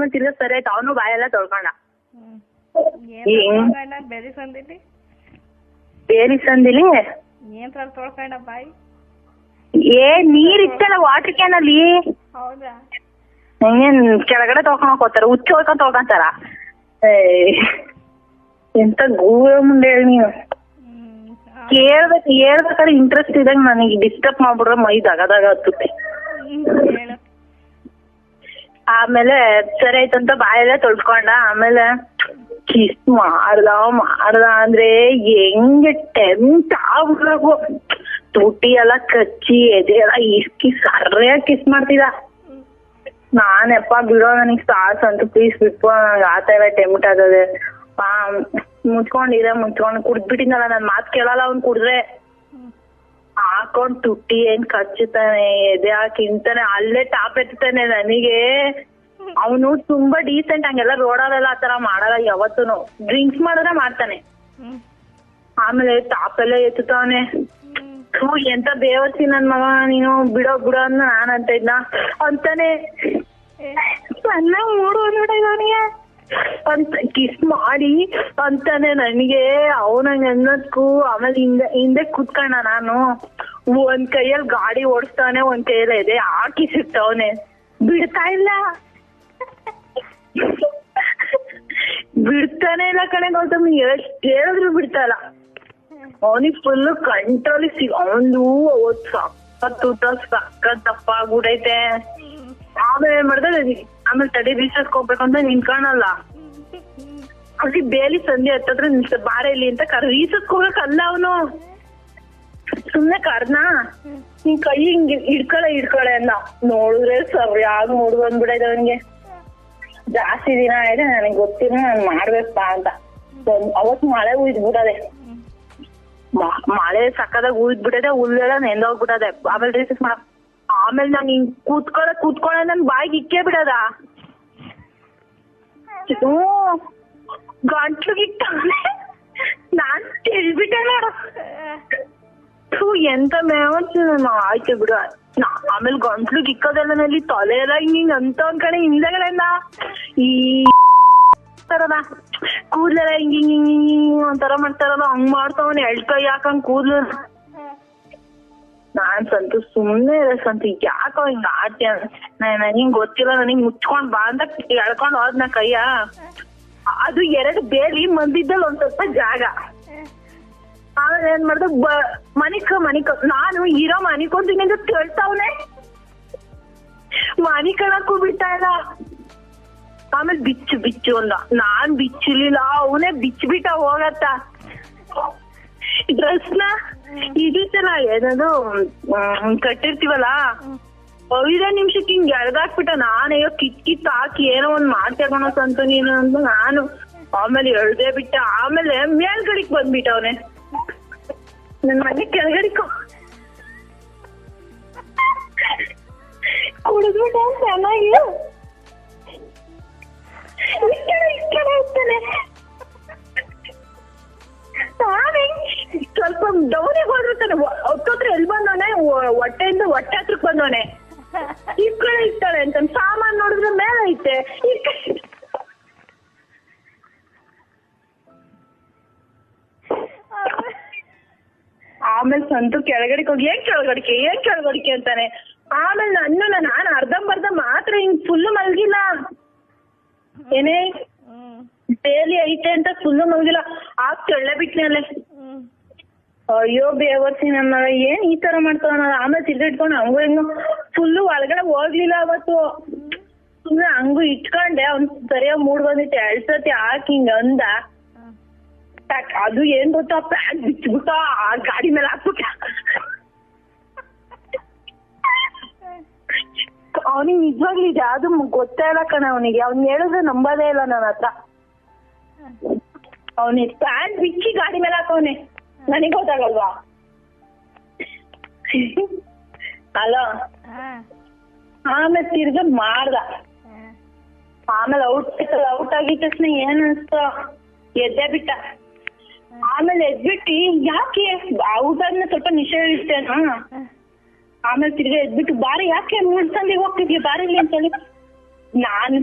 ಆಮೇಲೆ ತಿರ್ಗಾ ಸರಿ ಆಯ್ತು ಅವನು ಬಾಯೆಲ್ಲ ತೊಳ್ಕೊಂಡ. ಏನ್? ತೊಳ್ಕೊಂಡ ಬೆರಿ ಸಂದಿಲಿ? ಬೇರೆ ಸಂದಿಲಿ? ಏನ್ ತರ ತೊಳ್ಕೊಂಡ ಬಾಯಿ? ಏ ನೀರ್ ಇತ್ತಲ್ಲ ವಾಟರ್ ಕ್ಯಾನ್ ಅಲ್ಲಿ? ಹೌದಾ? ಹಂಗೇನ್ ಕೆಳಗಡೆ ತೊಳ್ಕೊಂಡ್ ಹೋಗ್ತಾರ ಉಚ್ಚ ಹೋಗ್ಕೊಂಡ್ ತೊಳ್ಕೊಂತಾರ? ಏ, ಎಂತ ಗೂಳ ಮುಂದೆ ಹೇಳಿ ನೀವು ಕೇಳ್ಬೇಕು ಹೇಳ್ಬೇಕಾದ್ರೆ ಇಂಟ್ರೆಸ್ಟ್ ಇದಂಗ್ ನನಗೆ ಡಿಸ್ಟರ್ಬ್ ಮಾಡ್ಬಿಡ್ರೆ ಮೈ ದಗದಾಗ ಹತ್ತುತ್ತೆ ಆಮೇಲೆ ಸರಿ ಆಯ್ತಂತ ಬಾಯೆಲ್ಲ ತೊಳ್ಕೊಂಡ ಆಮೇಲೆ ಕಿಸ್ ಮಾಡ್ದ ಮಾಡ್ದ ಅಂದ್ರೆ ಹೆಂಗೆ ಟೆಂಟ್ ಆಗ್ಬಿಡ್ಬೇಕು ತುಟಿ ಎಲ್ಲ ಕಚ್ಚಿ, ಎದೆ ಎಲ್ಲ ಇಸ್ಕಿ ಸರಿಯಾಗಿ ಕಿಸ್ ಮಾಡ್ತಿದ ನಾನೆಪ್ಪ ಬಿಡೋ, ನನಗ್ ಸಾಸ್ ಅಂತ ಪೀಸ್ ಬಿಟ್ಟು ನಂಗೆ ಆತ ಎಲ್ಲ ಟೆಂಪ್ಟ್ ಆಗದೆ ಆ, ಮುಚ್ಕೊಂಡಿದೆ, ಮುಚ್ಕೊಂಡ್ ಕುಡ್ದ್ಬಿಟ್ಟಿದ್ನಲ್ಲ, ನನ್ ಮಾತ್ ಕೇಳಲ್ಲ ಅವ್ನ್ ಕುಡ್ದ್ರೆ. ಹಾಕೊಂಡ್ ತುಟ್ಟಿ ಏನ್ ಕಚ್ಚುತ್ತಾನೆ ಎದೆ ಹಾಕಿಂತಾನೆ ಅಲ್ಲೇ ಟಾಪ್ ಎತ್ತಾನೆ ನನಗೆ. ಅವನು ತುಂಬಾ ಡೀಸೆಂಟ್ ಹಂಗೆಲ್ಲ ರೋಡಲ್ಲೆಲ್ಲ ಆತರ ಮಾಡಲ್ಲ ಯಾವತ್ತೂನು. ಡ್ರಿಂಕ್ಸ್ ಮಾಡಿದ್ರೆ ಮಾಡ್ತಾನೆ. ಆಮೇಲೆ ಟಾಪ್ ಎಲ್ಲ ಎತ್ತುತ್ತಾನೆ. ಹ್ಮ್ ಥೂ ಎಂತ ಬೇವರ್ಸಿ ನನ್ ಮಗ ನೀನು ಬಿಡೋ ಬಿಡೋ ಅಂತ ನಾನ್ ಅಂತ ಇದ್ನ. ಅಂತಾನೆ. ನನ್ನ ಮೂಡು ಅವನಿಗೆ ಅಂತ ಕಿಸ್ ಮಾಡಿ ಅಂತಾನೆ ನನಗೆ. ಅವನಂಗ್ ಅನ್ನೋದ್ಕು ಆಮೇಲೆ ಹಿಂದೆ ಹಿಂದೆ ಕುತ್ಕೊಂಡ ನಾನು. ಒಂದ್ ಕೈಯಲ್ಲಿ ಗಾಡಿ ಓಡಿಸ್ತಾನೆ, ಒಂದ್ ಕೈಯಲ್ಲಿ ಇದೆ ಹಾಕಿ ಸಿಗ್ತಾವನೆ ಬಿಡ್ತಾ ಇಲ್ಲ. ಬಿಡ್ತಾನೆ ಇಲ್ಲ ಕಣೆ ಗೌತಮಿ ಎಷ್ಟ್ ಹೇಳಿದ್ರು ಬಿಡ್ತಾ ಇಲ್ಲ. ಅವನಿಗೆ ಫುಲ್ ಕಂಟ್ರೋಲ್ ಸಿಗ್ ಅವನು ಅವತ್ ಸಕ್ಕತ್ ಊಟ ಸಕ್ಕತ್ ದಪ್ಪ ಆಗ್ಬಿಡೈತೆ ಆಮೇಲೆ ಏನ್ ಮಾಡ್ದೆ ಆಮೇಲೆ ತಡಿ ರೀಸರ್ಚ್ ಹೋಗ್ಬೇಕು ಅಂತ ನಿಂತ್ಕೊಳಲ್ಲ. ಕಾಣಲ್ಲ ಅಲ್ಲಿ ಬೇಲಿ ಸಂಧಿ ಹತ್ತತ್ರ ನಿಲ್ಸ, ಬಾರ ಇಲ್ಲಿ ಅಂತ ಕರ್ ಹೋಗಕ್ ಅಲ್ಲ ಅವನು. ಸುಮ್ನೆ ಕರ್ನಾ? ನಿನ್ ಕೈ ಹಿಂಗ್ ಹಿಡ್ಕೊಳೆ ಹಿಡ್ಕೊಳೆ ಅಂದ. ನೋಡಿದ್ರೆ ಸರಿಯಾಗಿ ಮೂಡ್ ಬಂದ್ಬಿಡೈದ ಅವನ್ಗೆ. ಜಾಸ್ತಿ ದಿನ ಆಯ್ತು ನನಗೆ ಗೊತ್ತಿಲ್ಲ, ನಾನು ಮಾಡ್ಬೇಕಪ್ಪ ಅಂತ. ಅವತ್ ಮಳೆ ಉಯ್ದ್ಬಿಡದೆ ಮಳೆ ಸಕ್ಕದಾಗ ಉಯ್ದ್ಬಿಡದೆ ಹುಲ್ಲೆಲ್ಲ ಹೋಗ್ಬಿಡದೆ ಆಮೇಲೆ ರೀಸರ್ಚ್ ಮಾಡ, ಆಮೇಲೆ ನಾನು ಹಿಂಗ್ ಕೂತ್ಕೊಳ್ಳೆ ಕೂತ್ಕೊಳ್ಳೆ ನನ್ ಬಾಯಿಗೆ ಇಕ್ಕೇ ಬಿಡದ? ಹ್ಞೂ, ಗಂಟ್ಲಿಗೆ ಇಟ್ಟವ್ನೆ ನಾನ್ ತಿಳ್ಬಿಟ್ಟೆ ನೋಡು. ಥೂ ಎಂತ ಮೇವತ್ ಆಯ್ತು ಬಿಡು. ನಾ- ಆಮೇಲೆ ಗಂಟ್ಲು ಇಕ್ಕೋದೆಲ್ಲ ನಲ್ಲಿ ತಲೆ ಎಲ್ಲ ಹಿಂಗ್ ಅಂತ ಕಡೆ ಹಿಂದೆಗಳೆಲ್ಲ ಈ ತರದ ಕೂದ್ಲೆಲ್ಲ ಹಿಂಗ್ ಹಿಂಗ್ ಒಂಥರ ಮಾಡ್ತಾರಲ್ಲ, ಹಂಗ್ ಮಾಡ್ತಾವನ್. ಎಳ್ ಕೈ ಹಾಕಂಗ್ ಕೂದ್ಲು. ನಾನ್ ಸಂತು ಸುಮ್ನೆ ಸಂತು. ಯಾಕೋ ಹಿಂಗ್ ಆಡ್ತೀಯ ನನಗ್ ಗೊತ್ತಿಲ್ಲ, ನನಗ್ ಮುಚ್ಕೊಂಡ್ ಬಾ ಅಂತ ಎಳ್ಕೊಂಡ್ ಹೋದ್ನ ಕೈಯ. ಅದು ಎರಡು ಬೇಲಿ ಮಂದಿದ್ದಲ್ಲಿ ಒಂದ್ ಸ್ವಲ್ಪ ಜಾಗ. ಆಮೇಲೆ ಏನ್ ಮಾಡ್ದೆ ಮನಿಕ ಮನಿಕ, ನಾನು ಇರೋ ಮನಿಕೊಂತೀನಿ ಅಂತ ಕೇಳ್ತಾವ್ನೆ. ಮನಿಕಣಕ್ಕೂ ಬಿಟ್ಟ ಇಲ್ಲ. ಆಮೇಲೆ ಬಿಚ್ಚು ಬಿಚ್ಚು ಅಂದ. ನಾನ್ ಬಿಚ್ಚಲಿಲ್ಲ ಅವನೇ ಬಿಚ್ಚ ಬಿಟ್ಟ ಹೋಗತ್ತ. ಡ್ರೆಸ್ನ ಇದಿತ್ತಲ್ಲ ಏನದು ಕಟ್ಟಿರ್ತೀವಲ್ಲ? ಐದೇ ನಿಮಿಷಕ್ಕೆ ಹಿಂಗ್ ಎಳ್ದಾಕ್ಬಿಟ್ಟ. ನಾನು ಅಯ್ಯೋ ಕಿತ್ ಕಿತ್ ಹಾಕಿ ಏನೋ ಒಂದ್ ಮಾಡ್ತೇಗೋಣ ಅಂತ ನೀನು ಅಂತ ನಾನು ಆಮೇಲೆ ಎಳ್ದೇ ಬಿಟ್ಟ. ಆಮೇಲೆ ಮೇಲ್ಗಡಿಗ್ ಬಂದ್ಬಿಟ್ಟ ಅವನೇ ನನ್ ಮನೆ ಕೆಳಗಡಿಕೊ ಕುಡಿದ್ಬಿಟ್ಟ ಚೆನ್ನಾಗಿ ಸ್ವಲ್ಪ ಡೌನಿಗೆ ಹೋಗಿರ್ತಾನೆ ಹೊತ್ತತ್ರ ಎಲ್ಲಿ ಬಂದವನೆ? ಹೊಟ್ಟೆಯಿಂದ ಹೊಟ್ಟೆ ಹತ್ರಕ್ ಬಂದವನೆ. ಈ ಕಡೆ ಇರ್ತಾಳೆ ಅಂತ. ಸಾಮಾನ್ ನೋಡಿದ್ರೆ ಮೇಲೆ ಐತೆ ಈ ಕಡೆ ಆಮೇಲೆ ಸಂತು ಕೆಳಗಡೆಗೆ ಹೋಗಿ, ಏನ್ ಕೆಳಗಡಿಕೆ? ಏನ್ ಕೆಳಗಡಿಕೆ? ಅಂತಾನೆ. ಆಮೇಲೆ ನನ್ನ ನಾನು ಅರ್ಧಂಬರ್ಧ ಮಾತ್ರ ಹಿಂಗ್ ಫುಲ್ ಮಲ್ಗಿಲ್ಲ. ಏನೇ? ಡೇಲಿ ಐತೆ ಅಂತ ಫುಲ್ ಮಲ್ಗಿಲ್ಲ. ಆ ಕೆಳ್ಳೆ ಬಿಟ್ನಲ್ಲೇ ಅಯ್ಯೋ ಬೇವರ್ಸಿ ನನ್ನ ಏನ್ ಈ ತರ ಮಾಡ್ತಾವ ಆಮೇಲೆ ತಿರ್ಗಿ ಇಟ್ಕೊಂಡು ಹಂಗು ಹೆಂಗು ಫುಲ್ಲು ಒಳಗಡೆ ಹೋಗ್ಲಿಲ್ಲ ಅವತ್ತು. ಸುಮ್ನೆ ಹಂಗು ಇಟ್ಕೊಂಡೆ, ಅವ್ನ್ ಸರಿಯಾಗಿ ಮೂಡ್ ಬಂದಿತ್ತು. ಎರಡ್ ಹಾಕಿ ಹಿಂಗ ಅಂದ. ಪ್ಯಾಕ್ ಅದು ಏನ್ ಗೊತ್ತಾ? ಪ್ಯಾಕ್ ಬಿಚ್ಬಿಟ್ಟ ಆ ಗಾಡಿ ಮೇಲೆ ಹಾಕ್ಬಿಟ್ಟ. ಅವನಿಗೆ ನಿಜವಾಗ್ಲೂ ಇದು. ಅದು ಗೊತ್ತೇ ಇಲ್ಲ ಕಣ ಅವನಿಗೆ. ಅವ್ನ್ ಹೇಳಿದ್ರೆ ನಂಬದೇ ಇಲ್ಲ ನನ್ನ ಹತ್ರ. ಅವನಿಗೆ ಪ್ಯಾಂಟ್ ಬಿಚ್ಚಿ ಗಾಡಿ ಮೇಲೆ ಹಾಕವನೆ. ನನಗೆ ಗೊತ್ತಾಗಲ್ವಾ? ಅಲೋ ಆಮೇಲೆ ತಿರ್ಗ ಮಾಡ್ದ. ಆಮೇಲೆ ಔಟ್ ಔಟ್ ಆಗಿದ ತಕ್ಷಣ ಏನ್ ಅನ್ಸ್ತ? ಎದ್ದೆ ಬಿಟ್ಟ. ಆಮೇಲೆ ಎದ್ಬಿಟ್ಟು ಯಾಕೆ? ಆದ್ಮೇಲೆ ಸ್ವಲ್ಪ ನಿಶೆ ಇರ್ತೇನ ಆಮೇಲೆ ತಿರ್ಗಾ ಎದ್ಬಿಟ್ಟು, ಬಾರಿ ಯಾಕೆ ಮುಳ್ಸಂದಿಗೆ ಹೋಗ್ತಿದ್ಯ? ಬಾರಿ ಇಲ್ಲಿ ಅಂತೇಳಿ ನಾನ್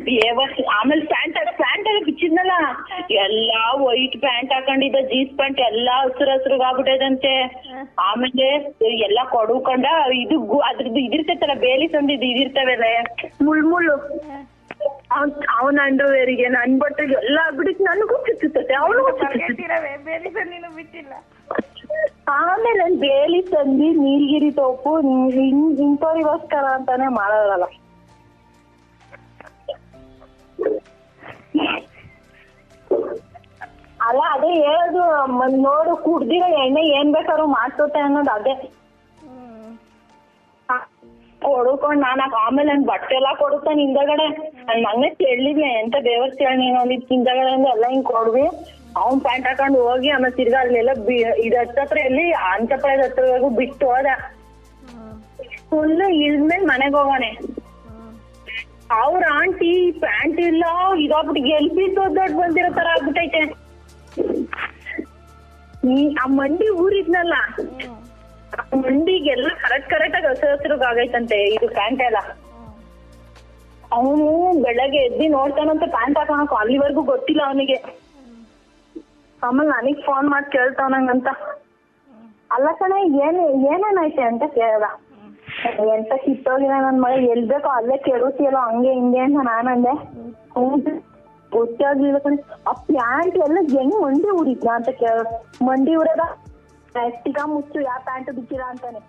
ಆಮೇಲೆ ಪ್ಯಾಂಟ್ ಪ್ಯಾಂಟ್ ಎಲ್ಲ ಬಿಚ್ಚಿದ್ನಲ್ಲ. ಎಲ್ಲಾ ವೈಟ್ ಪ್ಯಾಂಟ್ ಹಾಕೊಂಡಿದ್ದ, ಜೀನ್ಸ್ ಪ್ಯಾಂಟ್ ಎಲ್ಲಾ ಹಸಿರು ಹಸಿರುಗಾಗ್ಬಿಟ್ಟದಂತೆ ಆಮೇಲೆ ಎಲ್ಲಾ ಕೊಡುಕೊಂಡ, ಇದು ಅದ್ರದ್ದು ಇದಿರ್ತೈತಲ್ಲ, ಬೇಲಿ ತಂದಿದ್ದು ಇದಿರ್ತವೆ ಮುಳ್ ಮುಳ್ಳು. ಅವ್ನ್ ಅವನ ಅಂಡರ್ವೇರಿಗೆ ನನ್ ಬಟ್ಟೆಗೆ ಎಲ್ಲ ಬಿಡಿಸಿ ನನಗೂ ಚುಚ್ಚುತ್ತೆ ಅವನಿಗೂ ನೀನು ಬಿಟ್ಟಿಲ್ಲ. ಆಮೇಲೆ ನನ್ ಬೇಲಿ ತಂದಿ ನೀಲ್ಗಿರಿ ತೋಪು ಹಿಂಗ್ ಇಂಥವ್ರಿಗೋಸ್ಕರ ಅಂತಾನೆ ಮಾಡಲ್ಲ ಅಲ್ಲ ಅದೇ ಹೇಳೋದು ನೋಡು ಕುಡ್ದಿರೋ ಎಣ್ಣೆ ಏನ್ ಬೇಕಾದ್ರೂ ಮಾಡ್ತೋತೆ ಅನ್ನೋದು ಅದೇ. ಹ್ಮ್ ನಾನ್ ಆಮೇಲೆ ನನ್ ಬಟ್ಟೆ ಎಲ್ಲಾ ಕೊಡುತ್ತಾನೆ ಹಿಂದಗಡೆ. ನನ್ ಮಗನೇ ಕೇಳಿದ್ಲೆ ಎಂತ ದೇವಸ್ಥಾನ ನೀನು ಅಲ್ಲಿ ಹಿಂದಗಡೆ ಅಂದ್ರೆ ಎಲ್ಲ ಹಿಂಗ್ ಕೊಡ್ವಿ ಅವ್ನ್ ಪ್ಯಾಂಟ್ ಹಾಕೊಂಡು ಹೋಗಿ, ಆಮೇಲೆ ತಿರ್ಗಾ ಅಲ್ಲೆಲ್ಲ ಇದು ಹತ್ತತ್ರ ಎಲ್ಲಿ ಅಂತಪುರದ ಹತ್ರವರೆಗೂ ಬಿಟ್ಟು ಹೋದ. ಫುಲ್ ಇಳ್ದ್ಮೇಲೆ ಮನೆಗ್ ಹೋಗೋಣೆ. ಅವ್ರ ಆಂಟಿ ಪ್ಯಾಂಟ್ ಇಲ್ಲ ಇದಾಗ್ಬಿಟ್ಟು ಗೆಲ್ಬಿ ದೊಡ್ಡ ದೊಡ್ಡ ಬಂದಿರೋ ತರ ಆಗ್ಬಿಟ್ಟೈತೆ ಆ ಮಂಡಿ ಊರಿದ್ನಲ್ಲ ಮಂಡಿಗೆಲ್ಲ ಕರೆಕ್ಟ್ ಕರೆಕ್ಟ್ ಆಗಿ ಹಸಿರು ಆಗೈತಂತೆ ಇದು ಪ್ಯಾಂಟ್ ಎಲ್ಲ. ಅವನು ಬೆಳಗ್ಗೆ ಎದ್ದಿ ನೋಡ್ತಾನಂತ ಪ್ಯಾಂಟ್ ಹಾಕೋಣಕ್ ಅಲ್ಲಿವರೆಗೂ ಗೊತ್ತಿಲ್ಲ ಅವನಿಗೆ. ಆಮೇಲೆ ನನಗ್ ಫೋನ್ ಮಾಡಿ ಕೇಳ್ತಾವನಂಗಂತ ಅಲ್ಲ ಕಣ, ಏನ್ ಏನೇನೈತೆ ಅಂತ ಕೇಳ್ದ. ಎಂತ ಕಿತ್ತೋಗಿನ ನನ್ ಮಗ, ಎಲ್ ಬೇಕೋ ಅಲ್ಲೇ ಕೆಡುತ್ತಿಯಲ್ಲ ಹಂಗೆ, ಹಿಂಗೆ ಅಂತ ನಾನಂದೆ ಗೊತ್ತಾಗ್ಲಿಲ್ಲ ಕಣೆ. ಆ ಪ್ಯಾಂಟ್ ಎಲ್ಲ ಹೆಂಗ್ ಮಂಡಿ ಉರಿದ್ನ ಅಂತ ಕೇಳ ಮಂಡಿ ಉರದ ಎಷ್ಟಿಗ ಮುಚ್ಚು ಯಾವ ಪ್ಯಾಂಟ್ ಬಿಚ್ಚಿಲ್ಲ ಅಂತಾನೆ